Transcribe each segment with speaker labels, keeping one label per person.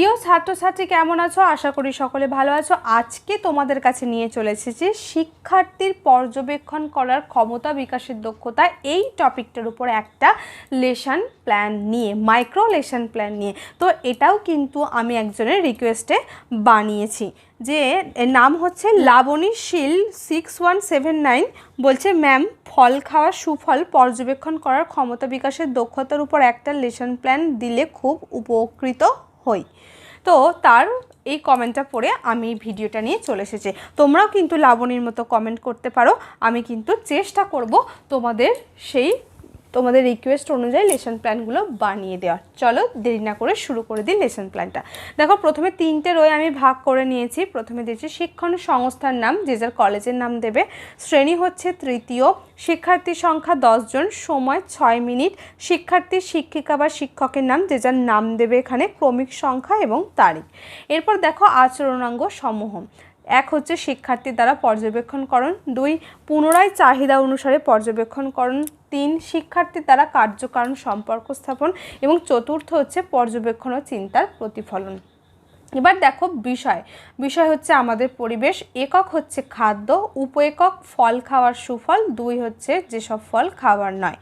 Speaker 1: প্রিয় ছাত্রছাত্রী কেমন আছো? আশা করি সকলে ভালো আছো। আজকে তোমাদের কাছে নিয়ে চলে এসেছি শিক্ষার্থীর পর্যবেক্ষণ করার ক্ষমতা বিকাশের দক্ষতা। এই টপিকটার উপর একটা লেসন প্ল্যান নিয়ে মাইক্রো লেসন প্ল্যান নিয়ে। তো এটাও কিন্তু আমি একজনের রিকোয়েস্টে বানিয়েছি যে নাম হচ্ছে Laboni Shil six one seven nine বলছে ম্যাম ফল খাওয়ার সুফল পর্যবেক্ষণ করার ক্ষমতা বিকাশের দক্ষতার উপর একটা লেসন প্ল্যান দিলে খুব উপকৃত হই। তো তার এই কমেন্টটা পড়ে আমি ভিডিওটা নিয়ে চলে এসেছি। তোমরাও কিন্তু লাবণীর মতো কমেন্ট করতে পারো। আমি কিন্তু চেষ্টা করব তোমাদের সেই তোমাদের রিকোয়েস্ট অনুযায়ী লেসন প্ল্যানগুলো বানিয়ে দেওয়ার চলো দেরি না করে শুরু করে দিই লেসন প্ল্যানটা দেখো, প্রথমে তিনটে রয়ে আমি ভাগ করে নিয়েছি। প্রথমে দিয়েছি শিক্ষণ সংস্থার নাম, যে যার কলেজের নাম দেবে। শ্রেণি হচ্ছে তৃতীয়, শিক্ষার্থী সংখ্যা জন, সময় ছয় মিনিট। শিক্ষার্থী, শিক্ষিকা বা শিক্ষকের নাম, যে যার নাম দেবে এখানে, ক্রমিক সংখ্যা এবং তারিখ। এরপর দেখো, আচরণাঙ্গ সমূহ। এক হচ্ছে শিক্ষার্থী দ্বারা পর্যবেক্ষণকরণ। দুই, পুনরায় চাহিদা অনুসারে পর্যবেক্ষণকরণ। তিন শিক্ষার্থী তারা কার্যকারণ সম্পর্ক স্থাপন এবং চতুর্থ হচ্ছে পর্যবেক্ষণ ও চিন্তার প্রতিফলন। এবার দেখো বিষয়। বিষয় হচ্ছে আমাদের পরিবেশ। একক হচ্ছে খাদ্য উপ একক ফল খাওয়ার সুফল, দুই হচ্ছে যেসব ফল খাওয়ার নয়।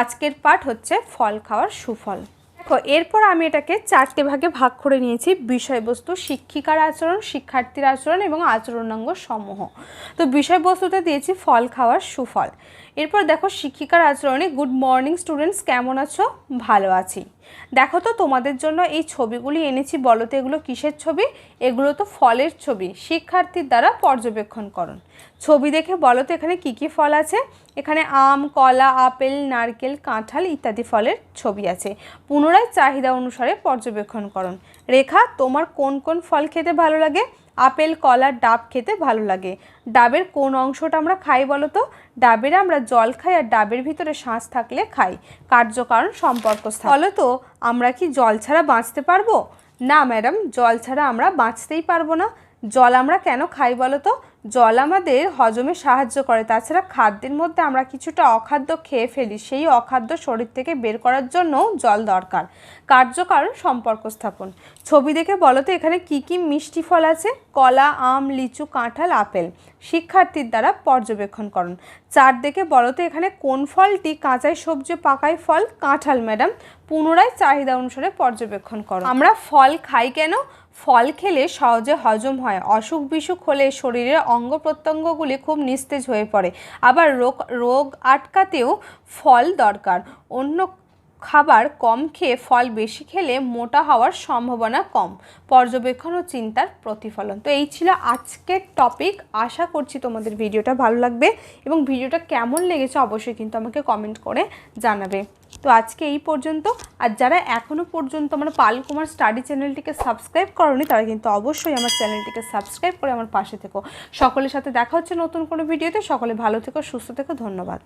Speaker 1: আজকের পাঠ হচ্ছে ফল খাওয়ার সুফল। দেখো, এরপর আমি এটাকে চারটে ভাগে ভাগ করে নিয়েছি। বিষয়বস্তু, শিক্ষিকার আচরণ, শিক্ষার্থীর আচরণ এবং আচরণাঙ্গ সমূহ। তো বিষয়বস্তুতে দিয়েছি ফল খাওয়ার সুফল। এরপর দেখো, শিক্ষিকার আচরণে, গুড মর্নিং স্টুডেন্টস, কেমন আছো? ভালো আছি। দেখো তো, তোমাদের জন্য এই ছবিগুলি এনেছি। বলো তো, এগুলো কিসের ছবি? এগুলো তো ফলের ছবি। শিক্ষার্থীর দ্বারা পর্যবেক্ষণ করুন। ছবি দেখে বলো তো, এখানে কী কী ফল আছে? এখানে আম, কলা, আপেল, নারকেল, কাঁঠাল ইত্যাদি ফলের ছবি আছে। পুনরায় চাহিদা অনুসারে পর্যবেক্ষণ করুন। রেখা, তোমার কোন কোন ফল খেতে ভালো লাগে? আপেল, কলা, ডাব খেতে ভালো লাগে। ডাবের কোন অংশটা আমরা খাই বলো তো? ডাবের আমরা জল খাই আর ডাবের ভিতরে শ্বাস থাকলে খাই। কার্যকারণ সম্পর্ক বলো তো, আমরা কি জল ছাড়া বাঁচতে পারব? না, ম্যাডাম, জল ছাড়া আমরা বাঁচতেই পারব না। জল আমরা কেন খাই বলো তো? জল আমাদের হজমে সাহায্য করে। তাছাড়া খাদ্যের মধ্যে আমরা কিছুটা অখাদ্য খেয়ে ফেলি। সেই অখাদ্য শরীর থেকে বের করার জন্য জল দরকার। কার্যকারণ সম্পর্ক স্থাপন। ছবি দেখে বলো তো, এখানে কি কি মিষ্টি ফল আছে? কলা, আম, লিচু, কাঁঠাল, আপেল। শিক্ষার্থীর দ্বারা পর্যবেক্ষণ করুন। চার দেখে বলো তো, এখানে কোন ফলটি কাঁচাই সবজি, পাকাই ফল, কাঁঠাল, ম্যাডাম? পুনরায় চাহিদা অনুসারে পর্যবেক্ষণ করো আমরা ফল খাই কেন? ফল খেলে সহজে হজম হয়। অসুখ বিসুখ হলে শরীরের অঙ্গ প্রত্যঙ্গগুলি খুব নিস্তেজ হয়ে পড়ে। আবার রোগ রোগ আটকাতেও ফল দরকার। অন্য খাবার কম খেয়ে ফল বেশি খেলে মোটা হওয়ার সম্ভাবনা কম। পর্যবেক্ষণ ও চিন্তার প্রতিফলন। তো এই ছিল আজকের টপিক আশা করছি তোমাদের ভিডিওটা ভালো লাগবে এবং ভিডিওটা কেমন লেগেছে অবশ্যই কিন্তু আমাকে কমেন্ট করে জানাবে। তো আজকে এই পর্যন্ত। আর যারা এখনও পর্যন্ত আমার পালকুমার স্টাডি চ্যানেলটিকে সাবস্ক্রাইব করনি, তারা কিন্তু অবশ্যই আমার চ্যানেলটিকে সাবস্ক্রাইব করে আমার পাশে থেকো। সকলের সাথে দেখা হচ্ছে নতুন কোনো ভিডিওতে সকলে ভালো থেকো, সুস্থ থেকো, ধন্যবাদ।